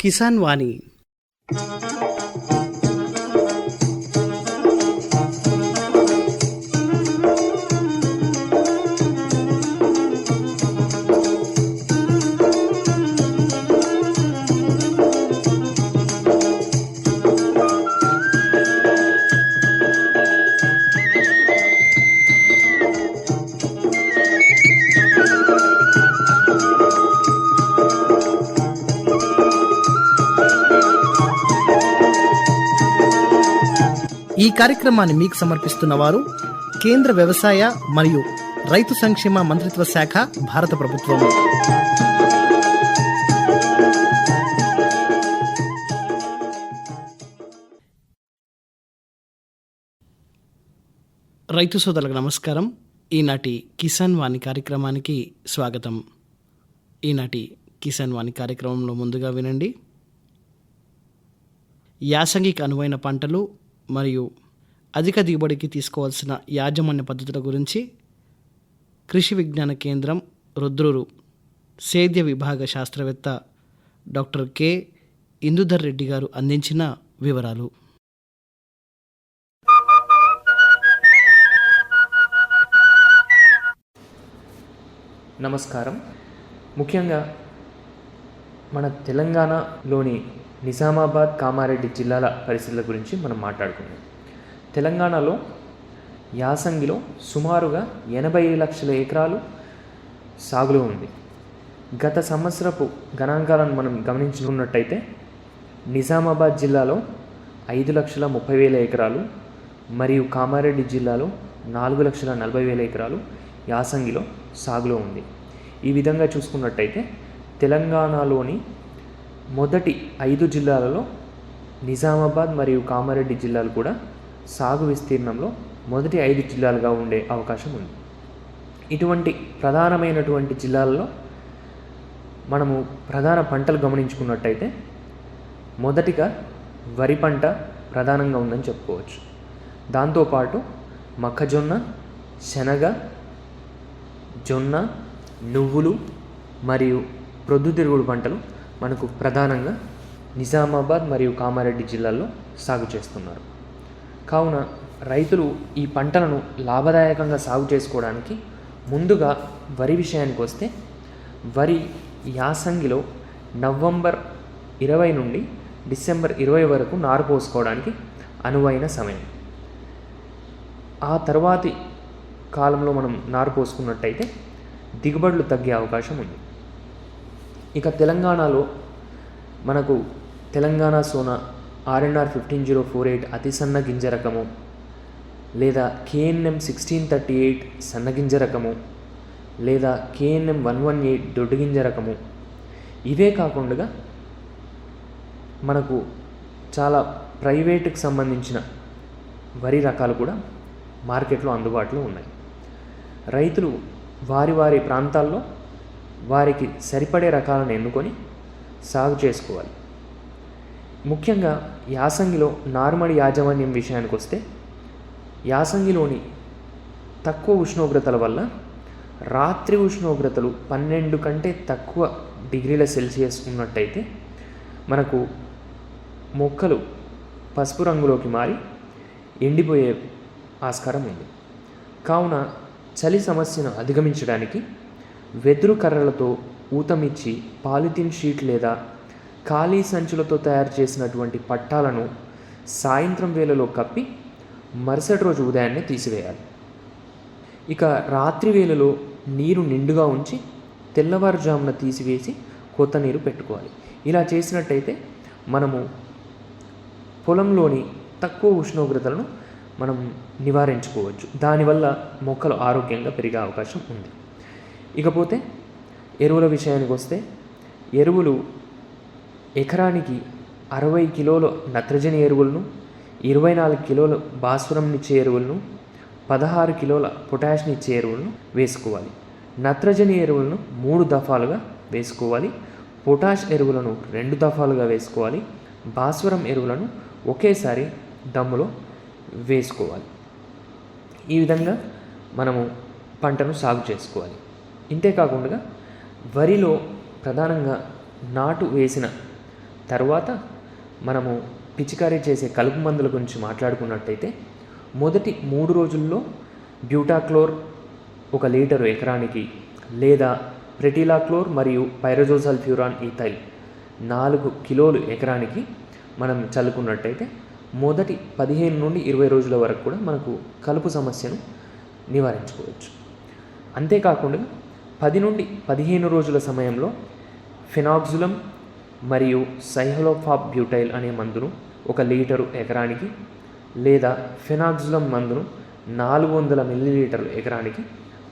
కిసాన్ వాణి కార్యక్రమాన్ని మీకు సమర్పిస్తున్న వారు కేంద్ర వ్యవసాయ మరియు రైతు సంక్షేమ మంత్రిత్వ శాఖ భారత ప్రభుత్వం. రైతు సోదరులకు నమస్కారం. ఈనాటి కిసాన్ వాణి కార్యక్రమానికి స్వాగతం. ఈనాటి కిసాన్ వాణి కార్యక్రమంలో ముందుగా వినండి. యాసంగికి అనువైన పంటలు మరియు అధిక దిగుబడికి తీసుకోవాల్సిన యాజమాన్య పద్ధతుల గురించి కృషి విజ్ఞాన కేంద్రం రుద్రూరు సేద్య విభాగ శాస్త్రవేత్త డాక్టర్ కె. ఇందుధర్ రెడ్డి గారు అందించిన వివరాలు. నమస్కారం. ముఖ్యంగా మన తెలంగాణలోని నిజామాబాద్ కామారెడ్డి జిల్లాల పరిస్థితుల గురించి మనం మాట్లాడుకుందాం. తెలంగాణలో యాసంగిలో సుమారుగా ఎనభై లక్షల ఎకరాలు సాగులో ఉంది. గత సంవత్సరపు గణాంకాలను మనం గమనించుకున్నట్టయితే నిజామాబాద్ జిల్లాలో ఐదు లక్షల ముప్పై వేల ఎకరాలు మరియు కామారెడ్డి జిల్లాలో నాలుగు లక్షల నలభై వేల ఎకరాలు యాసంగిలో సాగులో ఉంది. ఈ విధంగా చూసుకున్నట్టయితే తెలంగాణలోని మొదటి ఐదు జిల్లాలలో నిజామాబాద్ మరియు కామారెడ్డి జిల్లాలు కూడా సాగు విస్తీర్ణంలో మొదటి ఐదు జిల్లాలుగా ఉండే అవకాశం ఉంది. ఇటువంటి ప్రధానమైనటువంటి జిల్లాలలో మనము ప్రధాన పంటలు గమనించుకున్నట్టయితే మొదటిగా వరి పంట ప్రధానంగా ఉందని చెప్పుకోవచ్చు. దాంతోపాటు మొక్కజొన్న శనగ జొన్న నువ్వులు మరియు ప్రొద్దుతిరుగుడు పంటలు మనకు ప్రధానంగా నిజామాబాద్ మరియు కామారెడ్డి జిల్లాల్లో సాగు చేస్తున్నారు. కావున రైతులు ఈ పంటలను లాభదాయకంగా సాగు చేసుకోవడానికి ముందుగా వరి విషయానికి వస్తే వరి యాసంగిలో నవంబర్ ఇరవై నుండి డిసెంబర్ ఇరవై వరకు నారు పోసుకోవడానికి అనువైన సమయం. ఆ తర్వాతి కాలంలో మనం నారు పోసుకున్నట్టయితే దిగుబడులు తగ్గే అవకాశం ఉంది. ఇక తెలంగాణలో మనకు Telangana Sona RNR fifteen zero four eight అతి సన్న గింజ రకము లేదా కేఎన్ఎం సిక్స్టీన్ థర్టీ ఎయిట్ సన్నగింజ రకము లేదా కేఎన్ఎం వన్ వన్ ఎయిట్ దొడ్డుగింజ రకము. ఇవే కాకుండా మనకు చాలా ప్రైవేటుకు సంబంధించిన వరి రకాలు కూడా మార్కెట్లో అందుబాటులో ఉన్నాయి. రైతులు వారి వారి ప్రాంతాల్లో వారికి సరిపడే రకాలను ఎన్నుకొని సాగు చేసుకోవాలి. ముఖ్యంగా యాసంగిలో నార్మల్ యాజమాన్యం విషయానికి వస్తే యాసంగిలోని తక్కువ ఉష్ణోగ్రతల వల్ల రాత్రి ఉష్ణోగ్రతలు పన్నెండు కంటే తక్కువ డిగ్రీల సెల్సియస్ ఉన్నట్టయితే మనకు మొక్కలు పసుపు రంగులోకి మారి ఎండిపోయే ఆస్కారం ఉంది. కావున చలి సమస్యను అధిగమించడానికి వెదురు కర్రలతో ఊతమిచ్చి పాలిథిన్ షీట్ లేదా ఖాళీ సంచులతో తయారు చేసినటువంటి పట్టాలను సాయంత్రం వేళలో కప్పి మరుసటి రోజు ఉదయాన్నే తీసివేయాలి. ఇక రాత్రి వేళలో నీరు నిండుగా ఉంచి తెల్లవారుజామున తీసివేసి కొత్త నీరు పెట్టుకోవాలి. ఇలా చేసినట్టయితే మనము పొలంలోని తక్కువ ఉష్ణోగ్రతలను మనం నివారించుకోవచ్చు. దానివల్ల మొక్కలు ఆరోగ్యంగా పెరిగే అవకాశం ఉంది. ఇకపోతే ఎరువుల విషయానికి వస్తే ఎరువులు ఎకరానికి అరవై కిలోల నత్రజని ఎరువులను ఇరవై నాలుగు కిలోల భాస్వరంనిచ్చే ఎరువులను పదహారు కిలోల పొటాషియం ఎరువులను వేసుకోవాలి. నత్రజని ఎరువులను మూడు దఫాలుగా వేసుకోవాలి. పొటాష్ ఎరువులను రెండు దఫాలుగా వేసుకోవాలి. భాస్వరం ఎరువులను ఒకేసారి దమ్ములో వేసుకోవాలి. ఈ విధంగా మనము పంటను సాగు చేసుకోవాలి. ఇంతే కాకుండా వరిలో ప్రధానంగా నాటు వేసిన తర్వాత మనము పిచికారీ చేసే కలుపు మందుల గురించి మాట్లాడుకున్నట్టయితే మొదటి మూడు రోజుల్లో బ్యూటాక్లోర్ ఒక లీటరు ఎకరానికి లేదా ప్రెటిలాక్లోర్ మరియు పైరజోసల్ఫ్యూరాన్ ఈథైల్ నాలుగు కిలోలు ఎకరానికి మనం చల్లుకున్నట్టయితే మొదటి పదిహేను నుండి ఇరవై రోజుల వరకు కూడా మనకు కలుపు సమస్యను నివారించుకోవచ్చు. అంతేకాకుండా పది నుండి పదిహేను రోజుల సమయంలో ఫినాక్జులం మరియు సైహలోఫాబ్ బ్యూటైల్ అనే మందును ఒక లీటరు ఎకరానికి లేదా ఫినాక్జులం మందును నాలుగు వందల మిల్లీలీటర్లు ఎకరానికి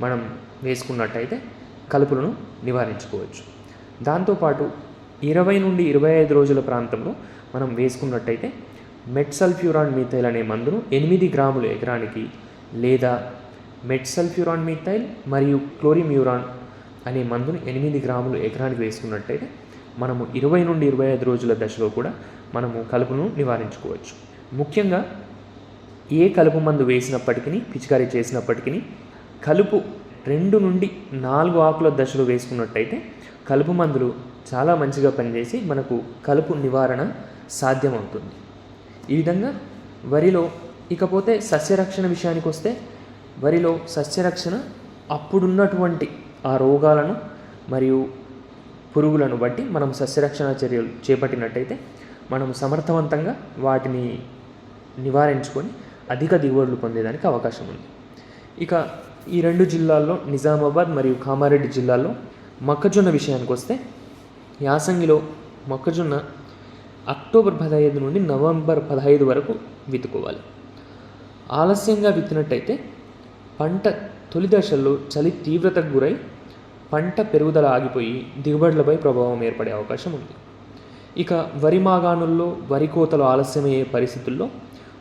మనం వేసుకున్నట్టయితే కలుపులను నివారించుకోవచ్చు. దాంతోపాటు ఇరవై నుండి ఇరవై ఐదు రోజుల ప్రాంతంలో మనం వేసుకున్నట్టయితే మెట్సల్ఫ్యూరాన్ మీథైల్ అనే మందును ఎనిమిది గ్రాములు ఎకరానికి లేదా మెట్సల్ఫ్యూరాన్ మీథైల్ మరియు క్లోరిమ్యూరాన్ అనే మందును ఎనిమిది గ్రాములు ఎకరానికి వేసుకున్నట్టయితే మనము ఇరవై నుండి ఇరవై ఐదు రోజుల దశలో కూడా మనము కలుపును నివారించుకోవచ్చు. ముఖ్యంగా ఏ కలుపు మందు వేసినప్పటికీ పిచికారీ చేసినప్పటికీ కలుపు రెండు నుండి నాలుగు ఆకుల దశలు వేసుకున్నట్టయితే కలుపు మందులు చాలా మంచిగా పనిచేసి మనకు కలుపు నివారణ సాధ్యమవుతుంది. ఈ విధంగా వరిలో ఇకపోతే సస్యరక్షణ విషయానికి వస్తే వరిలో సస్యరక్షణ అప్పుడున్నటువంటి ఆ రోగాలను మరియు పురుగులను బట్టి మనం సస్యరక్షణ చర్యలు చేపట్టినట్టయితే మనం సమర్థవంతంగా వాటిని నివారించుకొని అధిక దిగుబడులు పొందేదానికి అవకాశం ఉంది. ఇక ఈ రెండు జిల్లాల్లో నిజామాబాద్ మరియు కామారెడ్డి జిల్లాల్లో మొక్కజొన్న విషయానికి వస్తే యాసంగిలో మొక్కజొన్న అక్టోబర్ పదహైదు నుండి నవంబర్ పదహైదు వరకు విత్తుకోవాలి. ఆలస్యంగా విత్తినట్టయితే పంట తొలి దశల్లో చలి తీవ్రతకు గురై పంట పెరుగుదల ఆగిపోయి దిగుబడులపై ప్రభావం ఏర్పడే అవకాశం ఉంది. ఇక వరి మాగాణుల్లో వరి కోతలు ఆలస్యమయ్యే పరిస్థితుల్లో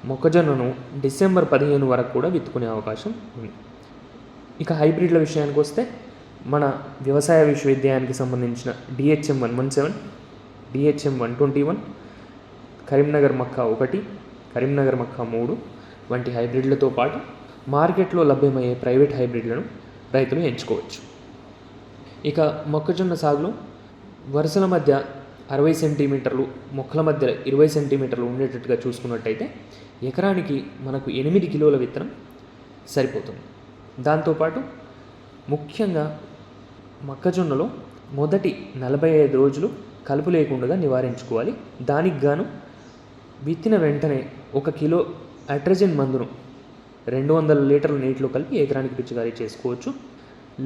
మొక్కజొన్నను డిసెంబర్ పదిహేను వరకు కూడా విత్తుకునే అవకాశం ఉంది. ఇక హైబ్రిడ్ల విషయానికి వస్తే మన వ్యవసాయ విశ్వవిద్యాలయానికి సంబంధించిన DHM one one seven DHM one twenty one Karimnagar మక్క ఒకటి కరీంనగర్ మక్క మూడు వంటి హైబ్రిడ్లతో పాటు మార్కెట్లో లభ్యమయ్యే ప్రైవేట్ హైబ్రిడ్లను రైతులు ఎంచుకోవచ్చు. ఇక మొక్కజొన్న సాగులో వరుసల మధ్య అరవై సెంటీమీటర్లు మొక్కల మధ్య ఇరవై సెంటీమీటర్లు ఉండేటట్టుగా చూసుకున్నట్టయితే ఎకరానికి మనకు ఎనిమిది కిలోల విత్తనం సరిపోతుంది. దాంతోపాటు ముఖ్యంగా మొక్కజొన్నలో మొదటి నలభై ఐదు రోజులు కలుపు లేకుండా నివారించుకోవాలి. దానికి గాను విత్తిన వెంటనే ఒక కిలో అట్రజన్ మందును రెండు వందల లీటర్ల నీటిలో కలిపి ఎకరానికి పిచికారీ చేసుకోవచ్చు.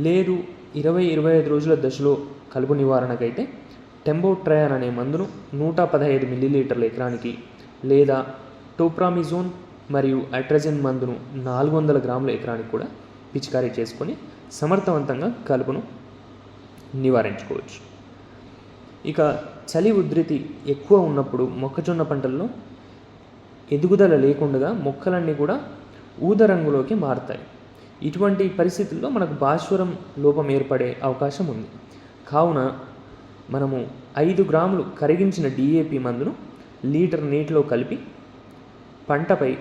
లేదు ఇరవై ఇరవై ఐదు రోజుల దశలో కలుపు నివారణకైతే టెంబోట్రయాన్ అనే మందును నూట పదహైదు మిల్లీలీటర్ల ఎకరానికి లేదా టోప్రామిజోన్ మరియు అట్రజన్ మందును నాలుగు వందల గ్రాముల ఎకరానికి కూడా పిచికారీ చేసుకొని సమర్థవంతంగా కలుపును నివారించుకోవచ్చు. ఇక చలి ఉధృతి ఎక్కువ ఉన్నప్పుడు మొక్కజొన్న పంటల్లో ఎదుగుదల లేకుండా మొక్కలన్నీ కూడా ఊద రంగులోకి మారుతాయి. ఇటువంటి పరిస్థితుల్లో మనకు భాస్వరం లోపం ఏర్పడే అవకాశం ఉంది. కావున మనము ఐదు గ్రాములు కరిగించిన డిఏపి మందును లీటర్ నీటిలో కలిపి పంటపై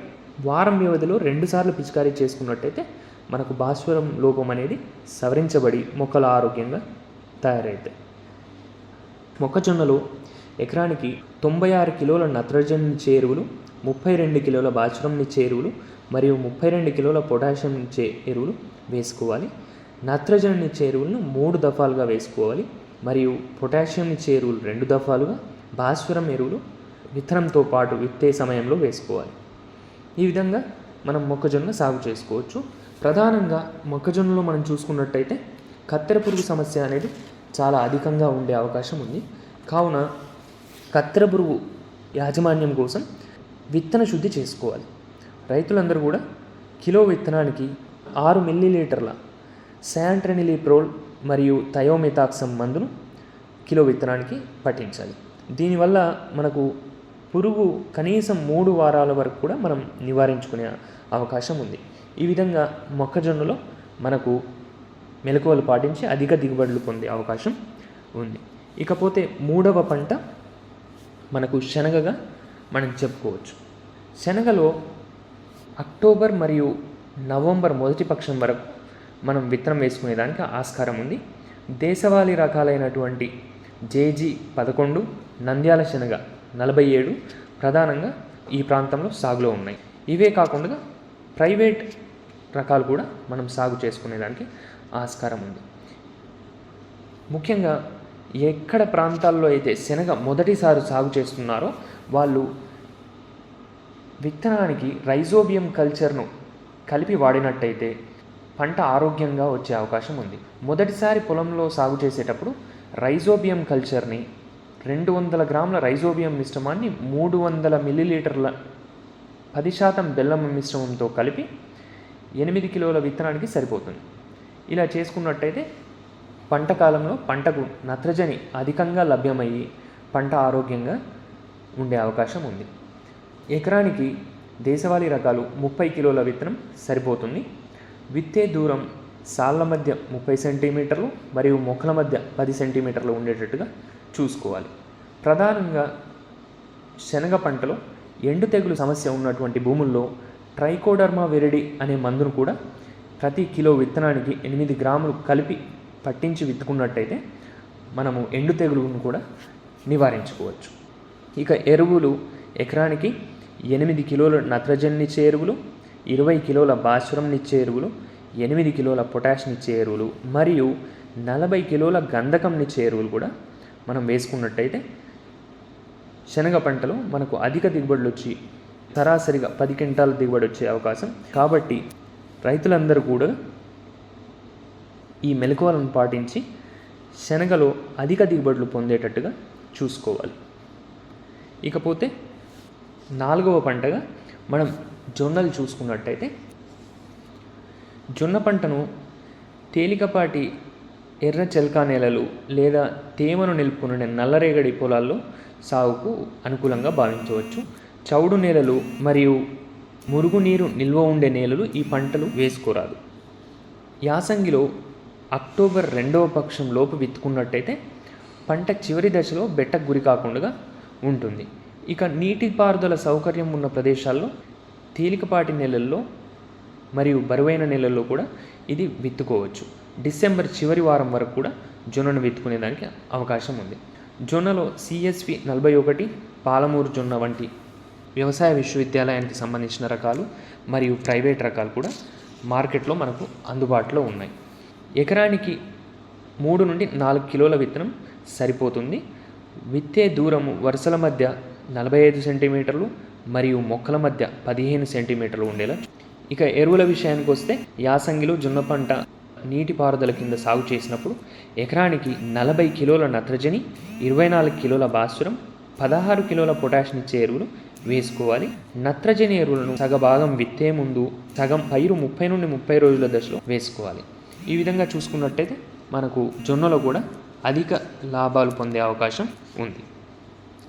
వారం వ్యవధిలో రెండుసార్లు పిచికారీ చేసుకున్నట్టయితే మనకు భాస్వరం లోపం అనేది సవరించబడి మొక్కలు ఆరోగ్యంగా తయారవుతాయి మొక్కజొన్నలో ఎకరానికి తొంభై ఆరు కిలోల నత్రజని చేరువులు ముప్పై రెండు కిలోల భాస్వరంని చేరువులు మరియు ముప్పై రెండు కిలోల పొటాషియం చే ఎరువులు వేసుకోవాలి. నత్రజని చేరువులను మూడు దఫాలుగా వేసుకోవాలి మరియు పొటాషియం చేరువులు రెండు దఫాలుగా భాస్వరం ఎరువులు విత్తనంతో పాటు విత్తే సమయంలో వేసుకోవాలి. ఈ విధంగా మనం మొక్కజొన్న సాగు చేసుకోవచ్చు. ప్రధానంగా మొక్కజొన్నలో మనం చూసుకున్నట్టయితే కత్తెర పురుగు సమస్య అనేది చాలా అధికంగా ఉండే అవకాశం ఉంది. కావున కత్తెర పురుగు యాజమాన్యం కోసం విత్తన శుద్ధి చేసుకోవాలి. రైతులందరూ కూడా కిలో విత్తనానికి ఆరు మిల్లీలీటర్ల శాంట్రెనిలిప్రోల్ మరియు థయోమితాక్సమ్ మందును కిలో విత్తనానికి పట్టించాలి. దీనివల్ల మనకు పురుగు కనీసం మూడు వారాల వరకు కూడా మనం నివారించుకునే అవకాశం ఉంది. ఈ విధంగా మొక్కజొన్నలో మనకు మెలకువలు పాటించి అధిక దిగుబడులు పొందే అవకాశం ఉంది. ఇకపోతే మూడవ పంట మనకు శనగగా మనం చెప్పుకోవచ్చు. శనగలో అక్టోబర్ మరియు నవంబర్ మొదటి పక్షం వరకు మనం విత్తనం వేసుకునేదానికి ఆస్కారం ఉంది. దేశవాళీ రకాలైనటువంటి జేజీ పదకొండు నంద్యాల శనగ నలభై ఏడు ప్రధానంగా ఈ ప్రాంతంలో సాగులో ఉన్నాయి. ఇవే కాకుండా ప్రైవేట్ రకాలు కూడా మనం సాగు చేసుకునేదానికి ఆస్కారం ఉంది. ముఖ్యంగా ఎక్కడ ప్రాంతాల్లో అయితే శనగ మొదటిసారి సాగు చేస్తున్నారో వాళ్ళు విత్తనానికి రైజోబియం కల్చర్ను కలిపి వాడినట్టయితే పంట ఆరోగ్యంగా వచ్చే అవకాశం ఉంది. మొదటిసారి పొలంలో సాగు చేసేటప్పుడు రైజోబియం కల్చర్ని రెండు వందల గ్రాముల రైజోబియం మిశ్రమాన్ని మూడు వందల మిల్లీలీటర్ల పది శాతం బెల్లం మిశ్రమంతో కలిపి ఎనిమిది కిలోల విత్తనానికి సరిపోతుంది. ఇలా చేసుకున్నట్టయితే పంట కాలంలో పంటకు నత్రజని అధికంగా లభ్యమయ్యి పంట ఆరోగ్యంగా ఉండే అవకాశం ఉంది. ఎకరానికి దేశవాళీ రకాలు ముప్పై కిలోల విత్తనం సరిపోతుంది. విత్తే దూరం సాళ్ళ మధ్య ముప్పై సెంటీమీటర్లు మరియు మొక్కల మధ్య పది సెంటీమీటర్లు ఉండేటట్టుగా చూసుకోవాలి. ప్రధానంగా శనగ పంటలో ఎండు తెగులు సమస్య ఉన్నటువంటి భూముల్లో ట్రైకోడర్మా విరిడి అనే మందును కూడా ప్రతి కిలో విత్తనానికి ఎనిమిది గ్రాములు కలిపి పట్టించి విత్తుకున్నట్టయితే మనము ఎండు తెగులును కూడా నివారించుకోవచ్చు. ఇక ఎరువులు ఎకరానికి ఎనిమిది కిలోల నత్రజనిచ్చే ఎరువులు ఇరవై కిలోల భాస్వరంనిచ్చే ఎరువులు ఎనిమిది కిలోల పొటాషినిచ్చే ఎరువులు మరియు నలభై కిలోల గంధకంనిచ్చే ఎరువులు కూడా మనం వేసుకున్నట్టయితే శనగ పంటలో మనకు అధిక దిగుబడులు వచ్చి సరాసరిగా పది క్వింటాల దిగుబడి వచ్చే అవకాశం. కాబట్టి రైతులందరూ కూడా ఈ మెలకువలను పాటించి శనగలో అధిక దిగుబడులు పొందేటట్టుగా చూసుకోవాలి. ఇకపోతే నాలుగవ పంటగా మనం జొన్నలు చూసుకున్నట్టయితే జొన్న పంటను తేలికపాటి ఎర్ర చెల్కా నేలలు లేదా తేమను నిలుపుకునే నల్లరేగడి పొలాల్లో సాగుకు అనుకూలంగా భావించవచ్చు. చౌడు నేలలు మరియు మురుగునీరు నిల్వ ఉండే నేలలు ఈ పంటలు వేసుకోరాదు. యాసంగిలో అక్టోబర్ రెండవ పక్షం లోపు విత్తుకున్నట్టయితే పంట చివరి దశలో బెట్టకు గురి కాకుండా ఉంటుంది. ఇక నీటిపారుదల సౌకర్యం ఉన్న ప్రదేశాల్లో తేలికపాటి నెలల్లో మరియు బరువైన నెలల్లో కూడా ఇది విత్తుకోవచ్చు. డిసెంబర్ చివరి వారం వరకు కూడా జొన్నను విత్తుకునేదానికి అవకాశం ఉంది. జొన్నలో సిఎస్వి నలభై ఒకటి పాలమూరు జొన్న వంటి వ్యవసాయ విశ్వవిద్యాలయానికి సంబంధించిన రకాలు మరియు ప్రైవేట్ రకాలు కూడా మార్కెట్లో మనకు అందుబాటులో ఉన్నాయి. ఎకరానికి మూడు నుండి నాలుగు కిలోల విత్తనం సరిపోతుంది. విత్తే దూరము వరుసల మధ్య నలభై ఐదు సెంటీమీటర్లు మరియు మొక్కల మధ్య పదిహేను సెంటీమీటర్లు ఉండేలా. ఇక ఎరువుల విషయానికి వస్తే యాసంగిలో జొన్న పంట నీటిపారుదల కింద సాగు చేసినప్పుడు ఎకరానికి నలభై కిలోల నత్రజని ఇరవై నాలుగు కిలోల భాస్వరం పదహారు కిలోల పొటాషియం ఇచ్చే ఎరువులు వేసుకోవాలి. నత్రజని ఎరువులను సగభాగం విత్తే ముందు సగం పైరు ముప్పై నుండి ముప్పై రోజుల దశలో వేసుకోవాలి. ఈ విధంగా చూసుకున్నట్టయితే మనకు జొన్నలో కూడా అధిక లాభాలు పొందే అవకాశం ఉంది.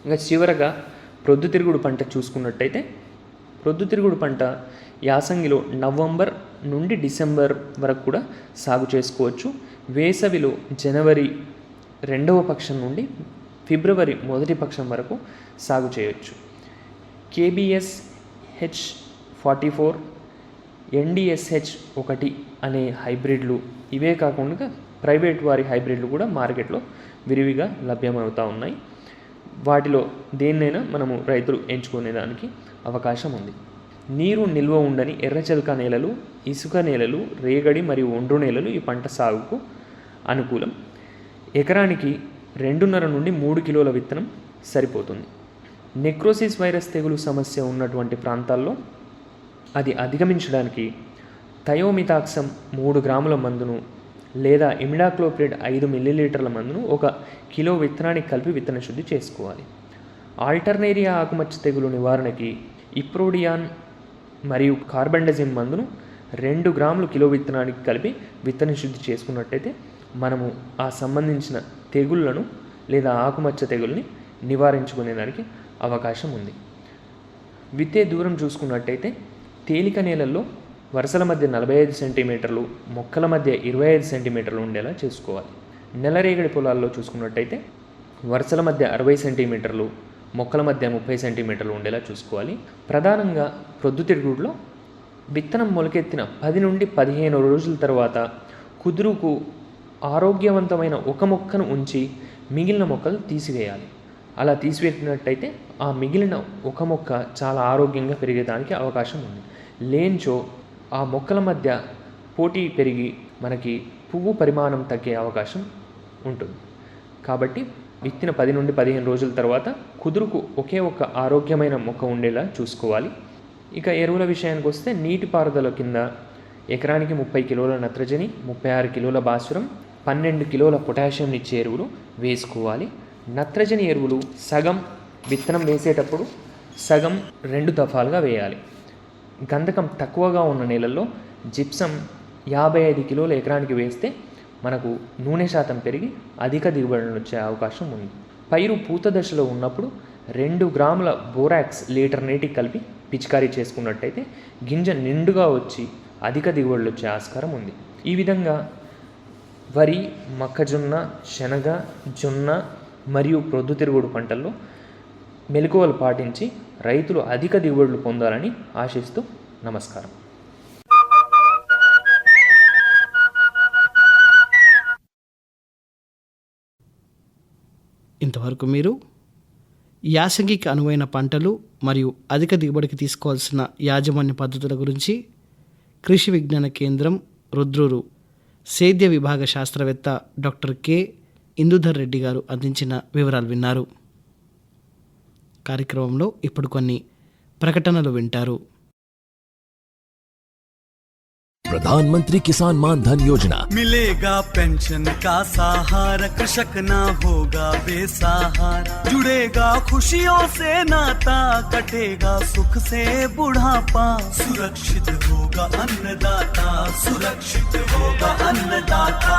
ఇంకా చివరగా ప్రొద్దుతిరుగుడు పంట చూసుకున్నట్టయితే ప్రొద్దుతిరుగుడు పంట యాసంగిలో నవంబర్ నుండి డిసెంబర్ వరకు కూడా సాగు చేసుకోవచ్చు. వేసవిలో జనవరి రెండవ పక్షం నుండి ఫిబ్రవరి మొదటి పక్షం వరకు సాగు చేయవచ్చు KBS H forty four NDSH ఒకటి అనే హైబ్రిడ్లు ఇవే కాకుండా ప్రైవేట్ వారి హైబ్రిడ్లు కూడా మార్కెట్లో విరివిగా లభ్యమవుతూ ఉన్నాయి. వాటిలో దేన్నైనా మనము రైతులు ఎంచుకునేదానికి అవకాశం ఉంది. నీరు నిల్వ ఉండని ఎర్రచెలక నేలలు ఇసుక నేలలు రేగడి మరియు ఒండ్రు నేలలు ఈ పంట సాగుకు అనుకూలం. ఎకరానికి రెండున్నర నుండి మూడు కిలోల విత్తనం సరిపోతుంది. నెక్రోసిస్ వైరస్ తెగులు సమస్య ఉన్నటువంటి ప్రాంతాల్లో అది అధిగమించడానికి థయోమితాక్సం మూడు గ్రాముల మందును లేదా ఇమిడాక్లోప్రిడ్ ఐదు మిల్లీలీటర్ల మందును ఒక కిలో విత్తనానికి కలిపి విత్తన శుద్ధి చేసుకోవాలి. ఆల్టర్నేరియా ఆకుమచ్చ తెగులు నివారణకి ఇప్రోడియాన్ మరియు కార్బండజిమ్ మందును రెండు గ్రాములు కిలో విత్తనానికి కలిపి విత్తన శుద్ధి చేసుకున్నట్టయితే మనము ఆ సంబంధించిన తెగుళ్ళను లేదా ఆకుమచ్చ తెగుల్ని నివారించుకునేదానికి అవకాశం ఉంది. విత్తే దూరం చూసుకున్నట్టయితే తేలిక నేలల్లో వరుసల మధ్య నలభై ఐదు సెంటీమీటర్లు మొక్కల మధ్య ఇరవై ఐదు సెంటీమీటర్లు ఉండేలా చూసుకోవాలి. నెలరేగడి పొలాల్లో చూసుకున్నట్టయితే వరుసల మధ్య అరవై సెంటీమీటర్లు మొక్కల మధ్య ముప్పై సెంటీమీటర్లు ఉండేలా చూసుకోవాలి. ప్రధానంగా ప్రొద్దుతిరుగుడులో విత్తనం మొలకెత్తిన పది నుండి పదిహేను రోజుల తర్వాత కుదురుకు ఆరోగ్యవంతమైన ఒక మొక్కను ఉంచి మిగిలిన మొక్కలు తీసివేయాలి. అలా తీసివేసినట్టయితే ఆ మిగిలిన ఒక మొక్క చాలా ఆరోగ్యంగా పెరిగేదానికి అవకాశం ఉంది. లేంచో ఆ మొక్కల మధ్య పోటీ పెరిగి మనకి పువ్వు పరిమాణం తగ్గే అవకాశం ఉంటుంది. కాబట్టి విత్తిన పది నుండి పదిహేను రోజుల తర్వాత కుదురుకు ఒకే ఒక ఆరోగ్యమైన మొక్క ఉండేలా చూసుకోవాలి. ఇక ఎరువుల విషయానికి వస్తే నీటిపారుదల కింద ఎకరానికి ముప్పై కిలోల నత్రజని ముప్పై ఆరు కిలోల భాస్వరం పన్నెండు కిలోల పొటాషియం ఇచ్చే ఎరువులు వేసుకోవాలి. నత్రజని ఎరువులు సగం విత్తనం వేసేటప్పుడు సగం రెండు దఫాలుగా వేయాలి. గంధకం తక్కువగా ఉన్న నేలల్లో జిప్సం యాభై ఐదు కిలోల ఎకరానికి వేస్తే మనకు నూనె శాతం పెరిగి అధిక దిగుబడులు వచ్చే అవకాశం ఉంది. పైరు పూత దశలో ఉన్నప్పుడు రెండు గ్రాముల బోరాక్స్ లీటర్ నీటికి కలిపి పిచికారీ చేసుకున్నట్టయితే గింజ నిండుగా వచ్చి అధిక దిగుబడులు వచ్చే ఆస్కారం ఉంది. ఈ విధంగా వరి మొక్కజొన్న శనగ జొన్న మరియు ప్రొద్దుతిరుగుడు పంటల్లో మెలకువలు పాటించి రైతులు అధిక దిగుబడులు పొందాలని ఆశిస్తూ నమస్కారం. ఇంతవరకు మీరు యాసంగికి అనువైన పంటలు మరియు అధిక దిగుబడికి తీసుకోవాల్సిన యాజమాన్య పద్ధతుల గురించి కృషి విజ్ఞాన కేంద్రం రుద్రూరు సేద్య విభాగ శాస్త్రవేత్త డాక్టర్ కె. ఇందుధర్ రెడ్డి గారు అందించిన వివరాలు విన్నారు. కార్యక్రమంలో ఇప్పుడు కొన్ని ప్రకటనలు వింటారు प्रधानमंत्री किसान मान धन योजना मिलेगा पेंशन का सहारा कृषक ना होगा बेसहारा जुड़ेगा खुशियों से नाता कटेगा सुख से बुढ़ापा सुरक्षित होगा अन्नदाता सुरक्षित होगा अन्नदाता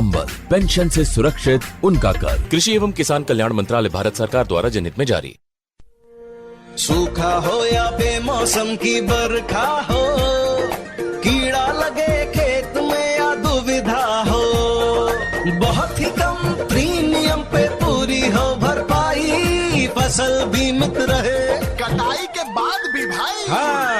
संबल पेंशन से सुरक्षित उनका कर कृषि एवं किसान कल्याण मंत्रालय भारत सरकार द्वारा जनहित में जारी। सूखा हो या बेमौसम की बरखा हो कीड़ा लगे खेत में या दुविधा हो बहुत ही कम प्रीमियम पे पूरी हो भरपाई फ़सल बीमित रहे। कटाई के बाद भी भाई। हाँ।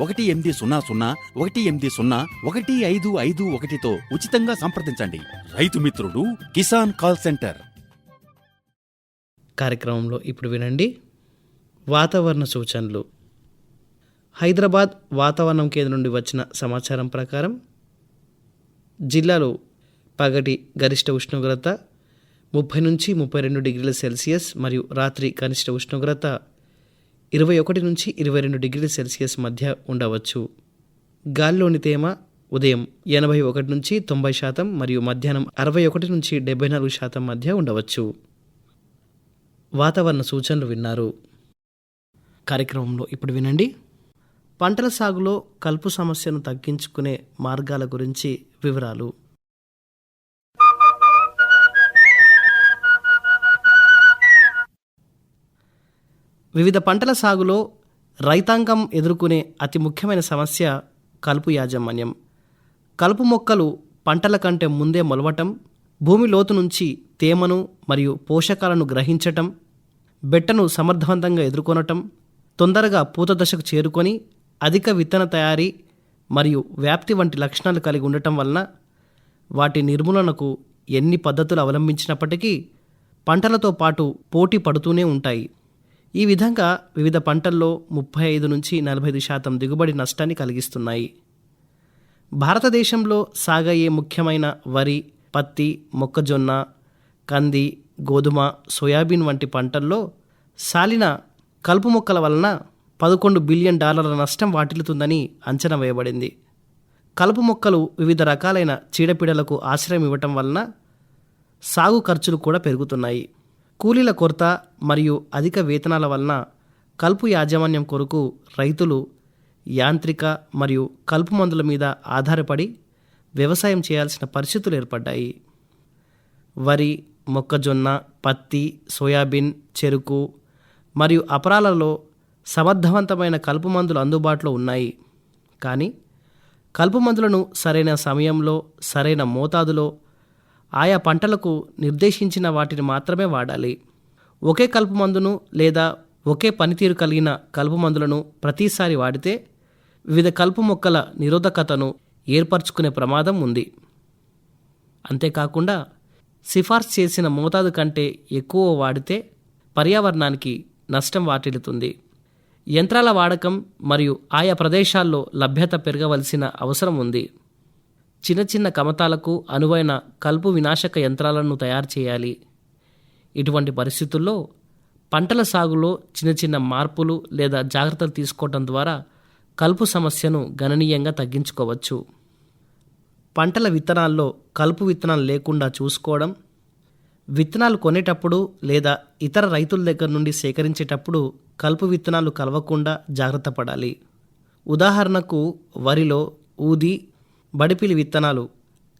ఒకటి ఎనిమిది సున్నా సున్నా ఒకటి ఎనిమిది సున్నా ఒకటి ఐదు ఐదు ఒకటితో ఉచితంగా సంప్రదించండి. రైతు మిత్రుడు కిసాన్ కాల్ సెంటర్. కార్యక్రమంలో ఇప్పుడు వినండి. వాతావరణ సూచనలు. హైదరాబాద్ వాతావరణం కేంద్రం నుండి వచ్చిన సమాచారం ప్రకారం జిల్లాలో పగటి గరిష్ట ఉష్ణోగ్రత ముప్పై నుంచి ముప్పై రెండు డిగ్రీల సెల్సియస్ మరియు రాత్రి కనిష్ట ఉష్ణోగ్రత ఇరవై ఒకటి నుంచి ఇరవై రెండు డిగ్రీల సెల్సియస్ మధ్య ఉండవచ్చు. గాలిలోని తేమ ఉదయం ఎనభై ఒకటి నుంచి తొంభై శాతం మరియు మధ్యాహ్నం అరవై ఒకటి నుంచి డెబ్బై నాలుగు శాతం మధ్య ఉండవచ్చు. వాతావరణ సూచనలు విన్నారు. కార్యక్రమంలో ఇప్పుడు వినండి. పంటల సాగులో కలుపు సమస్యను తగ్గించుకునే మార్గాల గురించి వివరాలు. వివిధ పంటల సాగులో రైతాంగం ఎదుర్కొనే అతి ముఖ్యమైన సమస్య కలుపు యాజమాన్యం. కలుపు మొక్కలు పంటల కంటే ముందే మొలవటం భూమి లోతు నుంచి తేమను మరియు పోషకాలను గ్రహించటం బెట్టను సమర్థవంతంగా ఎదుర్కొనటం తొందరగా పూత దశకు చేరుకొని అధిక విత్తన తయారీ మరియు వ్యాప్తి వంటి లక్షణాలు కలిగి ఉండటం వలన వాటి నిర్మూలనకు ఎన్ని పద్ధతులు అవలంబించినప్పటికీ పంటలతో పాటు పోటీ పడుతూనే ఉంటాయి. ఈ విధంగా వివిధ పంటల్లో ముప్పై ఐదు నుంచి నలభై ఐదు శాతం దిగుబడి నష్టాన్ని కలిగిస్తున్నాయి. భారతదేశంలో సాగయ్యే ముఖ్యమైన వరి పత్తి మొక్కజొన్న కంది గోధుమ సోయాబీన్ వంటి పంటల్లో సాలిన కలుపు మొక్కల వలన పదకొండు బిలియన్ డాలర్ల నష్టం వాటిల్లుతుందని అంచనా వేయబడింది. కలుపు మొక్కలు వివిధ రకాలైన చీడపీడలకు ఆశ్రయం ఇవ్వటం వలన సాగు ఖర్చులు కూడా పెరుగుతున్నాయి. కూలీల కొరత మరియు అధిక వేతనాల వలన కలుపు యాజమాన్యం కొరకు రైతులు యాంత్రిక మరియు కలుపు మందుల మీద ఆధారపడి వ్యవసాయం చేయాల్సిన పరిస్థితులు ఏర్పడ్డాయి. వరి మొక్కజొన్న పత్తి సోయాబీన్ చెరుకు మరియు అపరాలలో సమర్థవంతమైన కలుపు మందులు అందుబాటులో ఉన్నాయి. కానీ కలుపు మందులను సరైన సమయంలో సరైన మోతాదులో ఆయా పంటలకు నిర్దేశించిన వాటిని మాత్రమే వాడాలి. ఒకే కలుపు మందును లేదా ఒకే పనితీరు కలిగిన కలుపు మందులను ప్రతిసారి వాడితే వివిధ కలుపు మొక్కల నిరోధకతను ఏర్పరచుకునే ప్రమాదం ఉంది. అంతేకాకుండా సిఫార్సు చేసిన మోతాదు కంటే ఎక్కువ వాడితే పర్యావరణానికి నష్టం వాటిల్లుతుంది. యంత్రాల వాడకం మరియు ఆయా ప్రదేశాల్లో లభ్యత పెరగవలసిన అవసరం ఉంది. చిన్న చిన్న కమతాలకు అనువైన కలుపు వినాశక యంత్రాలను తయారు చేయాలి. ఇటువంటి పరిస్థితుల్లో పంటల సాగులో చిన్న చిన్న మార్పులు లేదా జాగ్రత్తలు తీసుకోవటం ద్వారా కలుపు సమస్యను గణనీయంగా తగ్గించుకోవచ్చు. పంటల విత్తనాల్లో కలుపు విత్తనాలు లేకుండా చూసుకోవడం విత్తనాలు కొనేటప్పుడు లేదా ఇతర రైతుల దగ్గర నుండి సేకరించేటప్పుడు కలుపు విత్తనాలు కలవకుండా జాగ్రత్త పడాలి. ఉదాహరణకు వరిలో ఊది బడిపిలి విత్తనాలు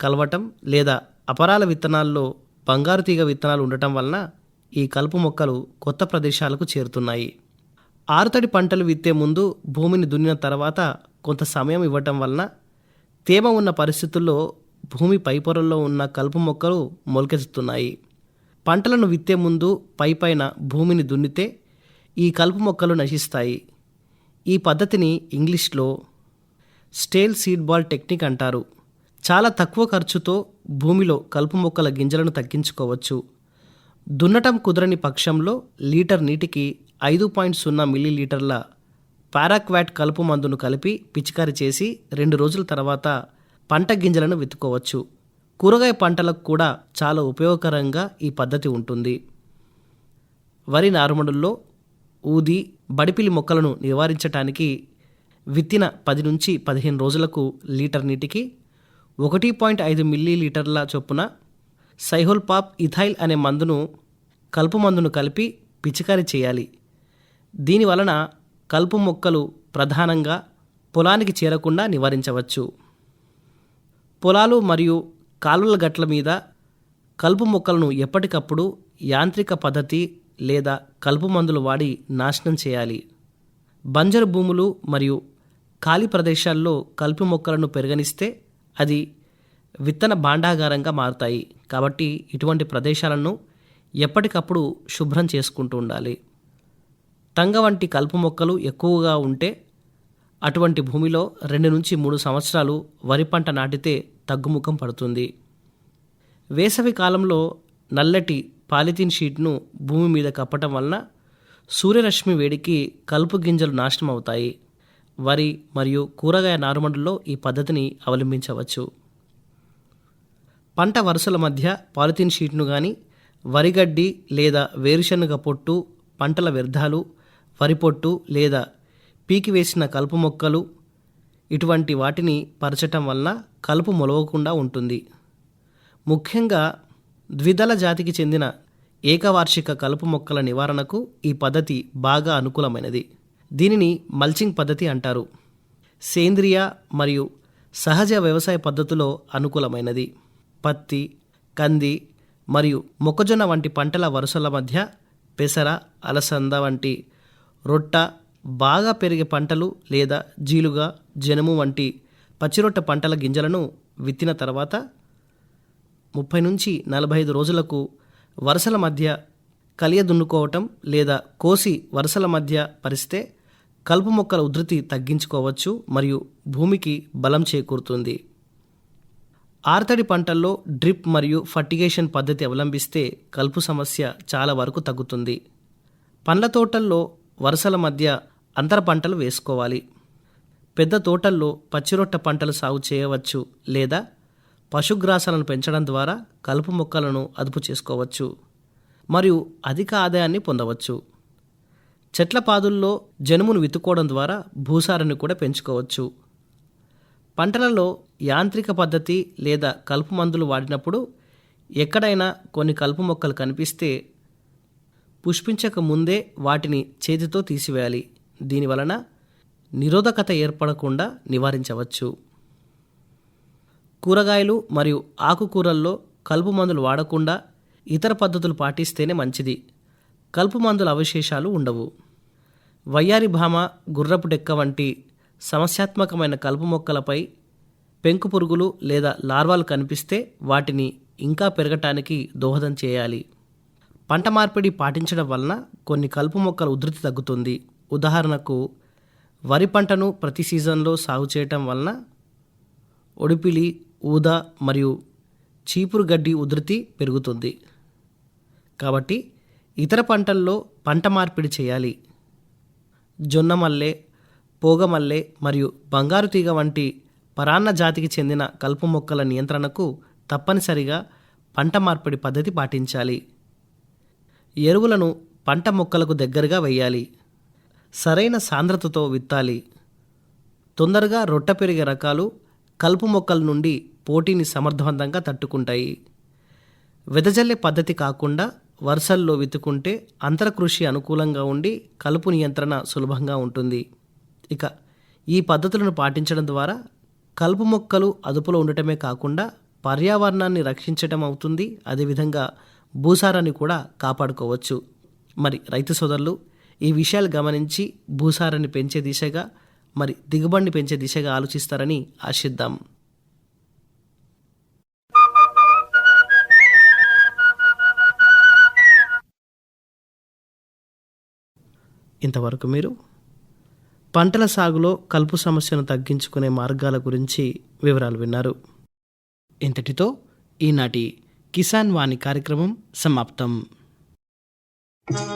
కలవటం లేదా అపరాల విత్తనాల్లో బంగారు తీగ విత్తనాలు ఉండటం వలన ఈ కలుపు మొక్కలు కొత్త ప్రదేశాలకు చేరుతున్నాయి. ఆరుతడి పంటలు విత్తే ముందు భూమిని దున్నిన తర్వాత కొంత సమయం ఇవ్వటం వలన తేమ ఉన్న పరిస్థితుల్లో భూమి పైపొరల్లో ఉన్న కలుపు మొక్కలు మొలకెత్తుతున్నాయి. పంటలను విత్తే ముందు పైపైన భూమిని దున్నితే ఈ కలుపు మొక్కలు నశిస్తాయి. ఈ పద్ధతిని ఇంగ్లీష్లో స్టేల్ సీడ్ బాల్ టెక్నిక్ అంటారు. చాలా తక్కువ ఖర్చుతో భూమిలో కలుపు మొక్కల గింజలను తగ్గించుకోవచ్చు. దున్నటం కుదరని పక్షంలో లీటర్ నీటికి ఐదు పాయింట్ సున్నా మిల్లీలీటర్ల పారాక్వాట్ కలుపు మందును కలిపి పిచికారి చేసి రెండు రోజుల తర్వాత పంట గింజలను విత్తుకోవచ్చు. కూరగాయ పంటలకు కూడా చాలా ఉపయోగకరంగా ఈ పద్ధతి ఉంటుంది. వరి నారుమడుల్లో ఊది బడిపిలి మొక్కలను నివారించటానికి విత్తిన పది నుంచి పదిహేను రోజులకు లీటర్ నీటికి ఒకటి పాయింట్ ఐదు మిల్లీ లీటర్ల చొప్పున సైహోల్ పాప్ ఇథైల్ అనే మందును కలుపు మందును కలిపి పిచికారీ చేయాలి. దీని వలన కలుపు మొక్కలు ప్రధానంగా పొలానికి చేరకుండా నివారించవచ్చు. పొలాలు మరియు కాలువల గట్ల మీద కలుపు మొక్కలను ఎప్పటికప్పుడు యాంత్రిక పద్ధతి లేదా కలుపు మందులు వాడి నాశనం చేయాలి. బంజరు భూములు మరియు ఖాళీ ప్రదేశాల్లో కలుపు మొక్కలను పెరగనిస్తే అది విత్తన భాండాగారంగా మారుతాయి. కాబట్టి ఇటువంటి ప్రదేశాలను ఎప్పటికప్పుడు శుభ్రం చేసుకుంటూ ఉండాలి. తంగ వంటి కలుపు మొక్కలు ఎక్కువగా ఉంటే అటువంటి భూమిలో రెండు నుంచి మూడు సంవత్సరాలు వరి పంట నాటితే తగ్గుముఖం పడుతుంది. వేసవి కాలంలో నల్లటి పాలిథిన్ షీట్ను భూమి మీద కప్పటం వలన సూర్యరశ్మి వేడికి కలుపు గింజలు నాశనం అవుతాయి. వరి మరియు కూరగాయ నారుమడుల్లో ఈ పద్ధతిని అవలంబించవచ్చు. పంట వరుసల మధ్య పాలిథిన్ షీట్ను కానీ వరిగడ్డి లేదా వేరుశనగ పొట్టు పంటల వ్యర్థాలు వరి పొట్టు లేదా పీకివేసిన కలుపు మొక్కలు ఇటువంటి వాటిని పరచటం వలన కలుపు మొలవకుండా ఉంటుంది. ముఖ్యంగా ద్విదళ జాతికి చెందిన ఏకవార్షిక కలుపు మొక్కల నివారణకు ఈ పద్ధతి బాగా అనుకూలమైనది. దీనిని మల్చింగ్ పద్ధతి అంటారు. సేంద్రియ మరియు సహజ వ్యవసాయ పద్ధతిలో అనుకూలమైనది. పత్తి కంది మరియు మొక్కజొన్న వంటి పంటల వరుసల మధ్య పెసర అలసంద వంటి రొట్ట బాగా పెరిగే పంటలు లేదా జీలుగా జనుము వంటి పచ్చిరొట్ట పంటల గింజలను విత్తిన తర్వాత ముప్పై నుంచి నలభై ఐదు రోజులకు వరుసల మధ్య కలియ దున్నుకోవటం లేదా కోసి వరుసల మధ్య పరిస్తే కలుపు మొక్కల ఉధృతి తగ్గించుకోవచ్చు మరియు భూమికి బలం చేకూరుతుంది. ఆర్తడి పంటల్లో డ్రిప్ మరియు ఫర్టిగేషన్ పద్ధతి అవలంబిస్తే కలుపు సమస్య చాలా వరకు తగ్గుతుంది. పండ్ల తోటల్లో వరుసల మధ్య అంతర పంటలు వేసుకోవాలి. పెద్ద తోటల్లో పచ్చిరొట్ట పంటలు సాగు చేయవచ్చు లేదా పశుగ్రాసాలను పెంచడం ద్వారా కలుపు మొక్కలను అదుపు చేసుకోవచ్చు మరియు అధిక ఆదాయాన్ని పొందవచ్చు. చెట్ల పాదుల్లో జనుమును విత్తుకోవడం ద్వారా భూసారాన్ని కూడా పెంచుకోవచ్చు. పంటలలో యాంత్రిక పద్ధతి లేదా కలుపు మందులు వాడినప్పుడు ఎక్కడైనా కొన్ని కలుపు మొక్కలు కనిపిస్తే పుష్పించక ముందే వాటిని చేతితో తీసివేయాలి. దీనివలన నిరోధకత ఏర్పడకుండా నివారించవచ్చు. కూరగాయలు మరియు ఆకుకూరల్లో కలుపు మందులు వాడకుండా ఇతర పద్ధతులు పాటిస్తేనే మంచిది. కలుపు మందుల అవశేషాలు ఉండవు. వయ్యారి భామ గుర్రపు డెక్క వంటి సమస్యాత్మకమైన కలుపు మొక్కలపై పెంకు పురుగులు లేదా లార్వాలు కనిపిస్తే వాటిని ఇంకా పెరగటానికి దోహదం చేయాలి. పంట మార్పిడి పాటించడం వలన కొన్ని కలుపు మొక్కల ఉధృతి తగ్గుతుంది. ఉదాహరణకు వరి పంటను ప్రతి సీజన్లో సాగు చేయటం వలన ఒడిపిలి ఊద మరియు చీపురు గడ్డి ఉధృతి పెరుగుతుంది. కాబట్టి ఇతర పంటల్లో పంట మార్పిడి చేయాలి. జొన్న మల్లె పోగమల్లె మరియు బంగారు తీగ వంటి పరాన్న జాతికి చెందిన కలుపు మొక్కల నియంత్రణకు తప్పనిసరిగా పంట మార్పిడి పద్ధతి పాటించాలి. ఎరువులను పంట మొక్కలకు దగ్గరగా వేయాలి. సరైన సాంద్రతతో విత్తాలి. తొందరగా రొట్ట పెరిగే రకాలు కలుపు మొక్కల నుండి పోటీని సమర్థవంతంగా తట్టుకుంటాయి. వెదజల్లే పద్ధతి కాకుండా వరుసల్లో విత్తుకుంటే అంతర కృషి అనుకూలంగా ఉండి కలుపు నియంత్రణ సులభంగా ఉంటుంది. ఇక ఈ పద్ధతులను పాటించడం ద్వారా కలుపు మొక్కలు అదుపులో ఉండటమే కాకుండా పర్యావరణాన్ని రక్షించటం అవుతుంది. అదేవిధంగా భూసారాన్ని కూడా కాపాడుకోవచ్చు. మరి రైతు సోదరులు ఈ విషయాలు గమనించి భూసారాన్ని పెంచే దిశగా మరి దిగుబడిని పెంచే దిశగా ఆలోచిస్తారని ఆశిద్దాం. ఇంతవరకు మీరు? పంటల సాగులో కలుపు సమస్యను తగ్గించుకునే మార్గాల గురించి వివరాలు విన్నారు. ఇంతటితో ఈనాటి కిసాన్ వాణి కార్యక్రమం సమాప్తం. ఈ